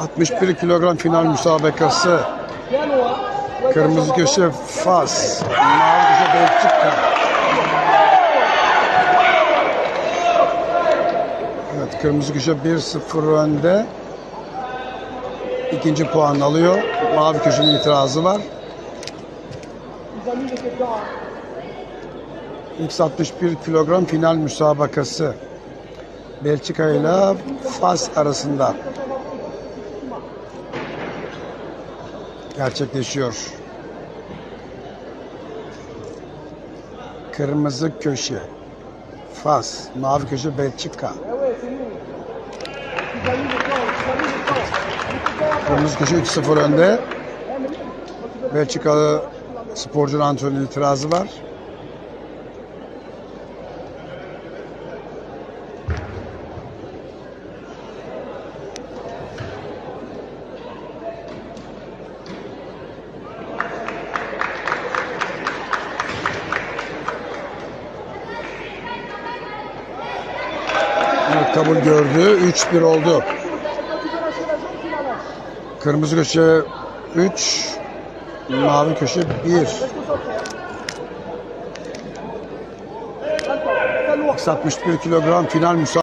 61 kilogram final müsabakası. Kırmızı köşe. Fas, mavi köşe Belçika. Evet, kırmızı köşe 1-0 önde. İkinci puan alıyor. Mavi köşenin itirazı var. Les amis, mettez dedans. hein. X 61 kilogram final müsabakası. Belçika ile Fas arasında gerçekleşiyor. Kırmızı köşe Fas, mavi köşe Belçika. Kırmızı köşe 3-0 önde. Belçikalı sporcunun antrenörün itirazı var. Kabul gördü. 3-1 oldu. Kırmızı köşe 3, mavi köşe 1. Reste concentré. hein. Calme-toi. Très lourd. 61 kilogram final müsabakası.